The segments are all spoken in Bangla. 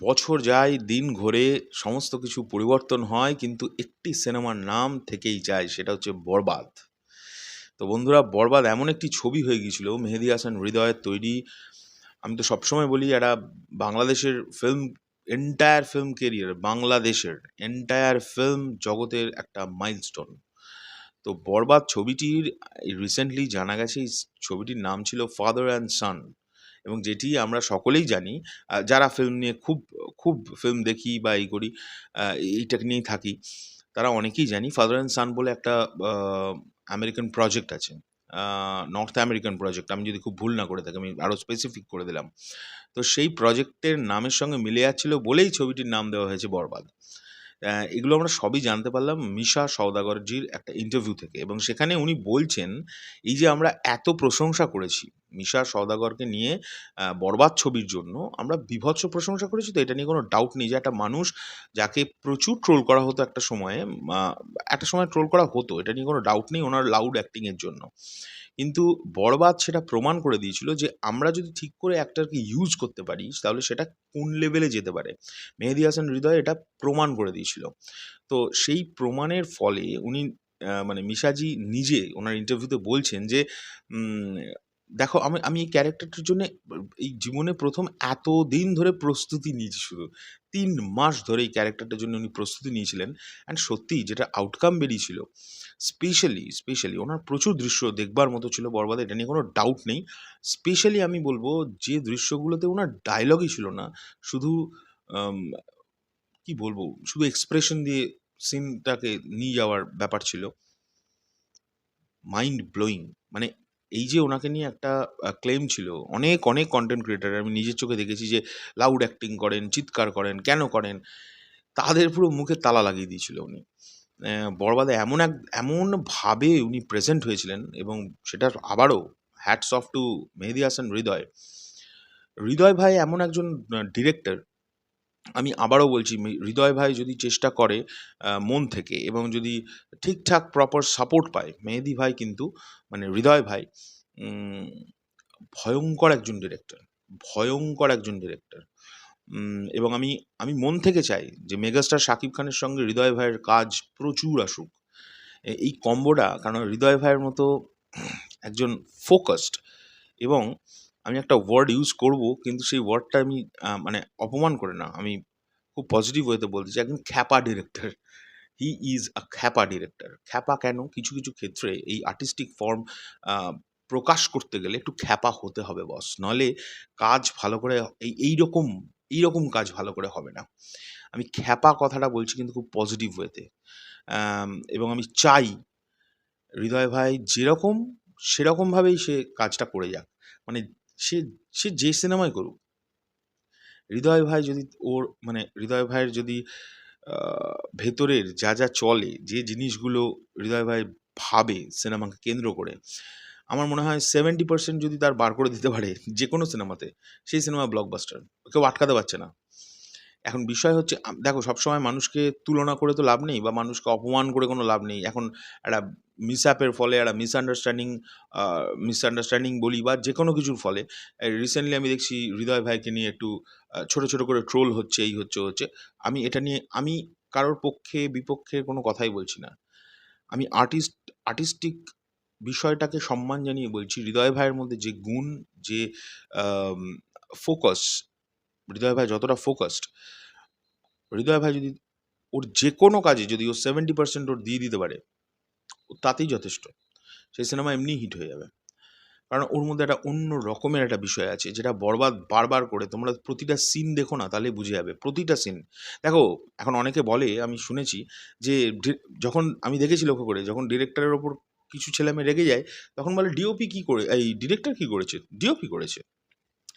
বছর যায়, দিন ঘোরে, সমস্ত কিছু পরিবর্তন হয়, কিন্তু একটি সিনেমার নাম থেকেই যায়, সেটা হচ্ছে বরবাদ। তো বন্ধুরা, বরবাদ এমন একটি ছবি হয়ে গিয়েছিল, মেহেদি হাসান হৃদয়ের তৈরি। আমি তো সবসময় বলি একটা বাংলাদেশের ফিল্ম এন্টায়ার ফিল্ম কেরিয়ার বাংলাদেশের এন্টায়ার ফিল্ম জগতের একটা মাইলস্টোন তো বরবাদ ছবিটির রিসেন্টলি জানা গেছে ছবিটির নাম ছিল ফাদার অ্যান্ড সান এবং যেটি আমরা সকলেই জানি যারা ফিল্ম নিয়ে খুব খুব ফিল্ম দেখি বা এই করি এইটাকে নিয়েই থাকি, তারা অনেকেই জানি ফাদার অ্যান্ড সান বলে একটা আমেরিকান প্রজেক্ট আছে নর্থ আমেরিকান প্রজেক্ট আমি যদি খুব ভুল না করে থাকি, আমি আরও স্পেসিফিক করে দিলাম। তো সেই প্রজেক্টের নামের সঙ্গে মিলে যাচ্ছিল বলেই ছবিটির নাম দেওয়া হয়েছে বরবাদ। এগুলো আমরা সবই জানতে পারলাম মিশা সওদাগরজির একটা ইন্টারভিউ থেকে এবং সেখানে উনি বলছেন, এই যে আমরা এত প্রশংসা করেছি মিশা সওদাগরকে নিয়ে বরবাদ ছবির জন্য আমরা বিভৎস প্রশংসা করেছি। তো এটা নিয়ে কোনো ডাউট নেই যে একটা মানুষ যাকে প্রচুর ট্রোল করা হতো একটা সময়ে একটা সময় ট্রোল করা হতো, এটা নিয়ে কোনো ডাউট নেই ওনার লাউড অ্যাক্টিংয়ের জন্য। কিন্তু বরবাদ সেটা প্রমাণ করে দিয়েছিল যে আমরা যদি ঠিক করে অ্যাক্টারকে ইউজ করতে পারি, তাহলে সেটা কোন লেভেলে যেতে পারে? মেহেদি হাসান হৃদয় এটা প্রমাণ করে দিয়েছিল। তো সেই প্রমাণের ফলে উনি মানে মিশাজি নিজে ওনার ইন্টারভিউতে বলছেন যে দেখো, আমি আমি এই ক্যারেক্টারটার জন্য, এই জীবনে প্রথম এত দিন ধরে প্রস্তুতি নিয়েছি শুধু। তিন মাস ধরে এই ক্যারেক্টারটার জন্য উনি প্রস্তুতি নিয়েছিলেন। অ্যান্ড সত্যি যেটা আউটকাম বেরিয়েছিল স্পেশালি স্পেশালি ওনার প্রচুর দৃশ্য দেখবার মতো ছিল বরবাদে, এটা নিয়ে কোনো ডাউট নেই। স্পেশালি আমি বলব যে দৃশ্যগুলোতে ওনার ডায়লগই ছিল না। শুধু কি বলব, শুধু এক্সপ্রেশন দিয়ে সিনটাকে নিয়ে যাওয়ার ব্যাপার ছিল। মাইন্ড ব্লোয়িং মানে এই যে ওনাকে নিয়ে একটা ক্লেম ছিল, অনেক অনেক কন্টেন্ট ক্রিয়েটার আমি নিজের চোখে দেখেছি যে লাউড অ্যাক্টিং করেন, চিৎকার করেন, কেন করেন, তাদের পুরো মুখে তালা লাগিয়ে দিয়েছিল উনি। বরবাদে এমন এক এমনভাবে উনি প্রেজেন্ট হয়েছিলেন এবং সেটা আবারও hats off to Mehedi Hasan Hridoy. Hridoy ভাই এমন একজন ডিরেক্টর আমি আবারও বলছি হৃদয় ভাই যদি চেষ্টা করে মন থেকে এবং যদি ঠিকঠাক প্রপার সাপোর্ট পায়, মেহেদি ভাই কিন্তু মানে হৃদয় ভাই ভয়ঙ্কর একজন ডিরেক্টর ভয়ঙ্কর একজন ডিরেক্টর এবং আমি আমি মন থেকে চাই যে মেগাস্টার শাকিব খানের সঙ্গে হৃদয় ভাইয়ের কাজ প্রচুর আসুক। এই কম্বোটা কারণ হৃদয় ভাইয়ের মতো একজন ফোকাসড এবং আমি একটা ওয়ার্ড ইউজ করব, কিন্তু সেই ওয়ার্ডটা আমি মানে অপমান করে না। আমি খুব পজিটিভ ওয়েতে বলতে চাই, একজন খ্যাপা director he is a Khyapa director খ্যাপা কেন? কিছু কিছু ক্ষেত্রে এই আর্টিস্টিক ফর্ম প্রকাশ করতে গেলে একটু খ্যাপা হতে হবে বস নলে কাজ ভালো করে, এই, এইরকম এইরকম কাজ ভালো করে হবে না। আমি খ্যাপা কথাটা বলছি কিন্তু খুব পজিটিভ ওয়েতে এবং আমি চাই, হৃদয় ভাই যেরকম, সেরকমভাবেই সে কাজটা করে যাক। মানে সে সে যে সিনেমাই করুক। হৃদয় ভাই যদি ওর মানে হৃদয় ভাইয়ের যদি ভেতরের যা যা চলে, যে জিনিসগুলো হৃদয় ভাই ভাবে সিনেমাকে কেন্দ্র করে, আমার মনে হয় সেভেন্টি পার্সেন্ট যদি তার বার করে দিতে পারে যে কোনো সিনেমাতে, সেই সিনেমা ব্লকবাস্টার কেউ আটকাতে পারছে না। এখন বিষয় হচ্ছে দেখো সবসময় মানুষকে তুলনা করে তো লাভ নেই বা মানুষকে অপমান করে কোনো লাভ নেই। এখন একটা মিসঅ্যাপের ফলে একটা মিসআন্ডারস্ট্যান্ডিং মিসআন্ডারস্ট্যান্ডিং বলি বা যে কোনো কিছুর ফলে রিসেন্টলি আমি দেখছি হৃদয় ভাইকে নিয়ে একটু ছোট ছোট করে ট্রোল হচ্ছে, এই হচ্ছে হচ্ছে। আমি এটা নিয়ে, আমি কারোর পক্ষে, বিপক্ষে কোনো কথাই বলছি না। আমি আর্টিস্ট আর্টিস্টিক বিষয়টাকে সম্মান জানিয়ে বলছি, হৃদয় ভাইয়ের মধ্যে যে গুণ, যে ফোকাস হৃদয় ভাই যতটা ফোকাসড হৃদয় ভাই যদি ওর যে কোনো কাজে যদি ও সেভেন্টি পার্সেন্ট ওর দিয়ে দিতে পারে তাতেই যথেষ্ট। সেই সিনেমা এমনি হিট হয়ে যাবে। কারণ ওর মধ্যে একটা অন্য রকমের একটা বিষয় আছে, যেটা বরবাদ বারবার করে তোমরা প্রতিটা সিন দেখো না তাহলে বুঝে যাবে, প্রতিটা সিন দেখো, এখন অনেকে বলে, আমি শুনেছি যে যখন আমি দেখেছি লক্ষ্য করে, যখন ডিরেক্টরের ওপর কিছু ছেলে মেয়ে রেগে যায়, তখন বলে ডিওপি কি করে, এই ডিরেক্টর কি করেছে? ডিওপি করেছে।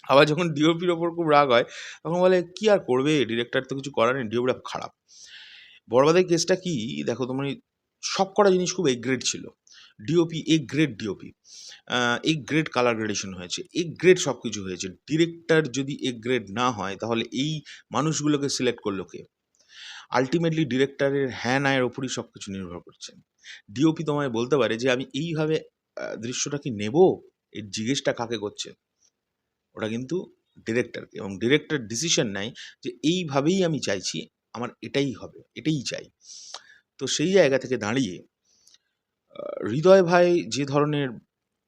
আবার যখন ডিওপির ওপর খুব রাগ হয়, তখন বলে, কি আর করবে? ডিরেক্টর তো কিছু করার নেই ডিওপিটা খারাপ। বরবাদের কেসটা কি? দেখো, তোমার সব কটা জিনিস খুব এ গ্রেড ছিল। DOP A grade DOP A grade colour gradation হয়েছে এ গ্রেড সব কিছু হয়েছে। ডিরেক্টর যদি এ গ্রেড না হয়, তাহলে এই মানুষগুলোকে সিলেক্ট করল কে? আলটিমেটলি ডিরেক্টরের হ্যাঁ নায়ের ওপরই সব কিছু নির্ভর করছে। ডিওপি তোমায় বলতে পারে যে, আমি এইভাবে দৃশ্যটা কি নেব? এর জিজ্ঞেসটা কাকে করছে? ওটা কিন্তু ডিরেক্টরকে এবং ডিরেক্টর ডিসিশন নেয় যে, এইভাবেই আমি চাইছি। আমার এটাই হবে। এটাই চাই। তো সেই জায়গা থেকে দাঁড়িয়ে হৃদয় ভাই যে ধরনের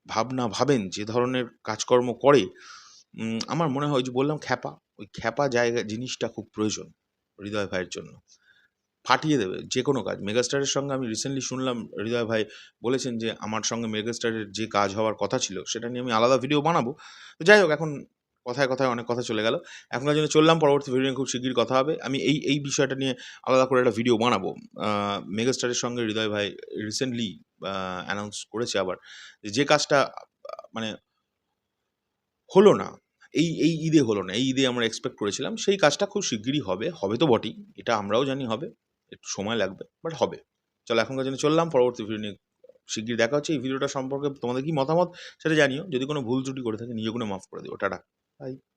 ভাবনা ভাবেন, যে ধরনের কাজকর্ম করে আমার মনে হয় যে বললাম খ্যাপা, ওই খ্যাপা জায়গা জিনিসটা খুব প্রয়োজন হৃদয় ভাইয়ের জন্য। ফাটিয়ে দেবে যে কোনো কাজ। মেগাস্টারের সঙ্গে আমি রিসেন্টলি শুনলাম, হৃদয় ভাই বলেছেন যে, আমার সঙ্গে মেগাস্টারের যে কাজ হওয়ার কথা ছিল, সেটা নিয়ে আমি আলাদা ভিডিও বানাবো। তো যাই হোক, এখন কথায় কথায় অনেক কথা চলে গেল। এখনকার জন্য চললাম, পরবর্তী ভিডিও নিয়ে খুব শিগগির কথা হবে। আমি এই এই বিষয়টা নিয়ে আলাদা করে একটা ভিডিও বানাবো। মেগাস্টারের সঙ্গে হৃদয় ভাই রিসেন্টলি অ্যানাউন্স করেছে আবার যে কাজটা মানে হলো না, এই এই ঈদে হলো না, এই ঈদে আমরা এক্সপেক্ট করেছিলাম, সেই কাজটা খুব শিগগিরই হবে। হবে তো বটেই, এটা আমরাও জানি হবে, একটু সময় লাগবে বাট হবে। চলো, এখনকার জন্য চললাম, পরবর্তী ভিডিও নিয়ে শিগগির দেখা হচ্ছে। এই ভিডিওটা সম্পর্কে তোমাদের কি মতামত সেটা জানিও। যদি কোনো ভুল ত্রুটি করে থাকে, নিজে কোনো মাফ করে দিও। টাটা। Aí.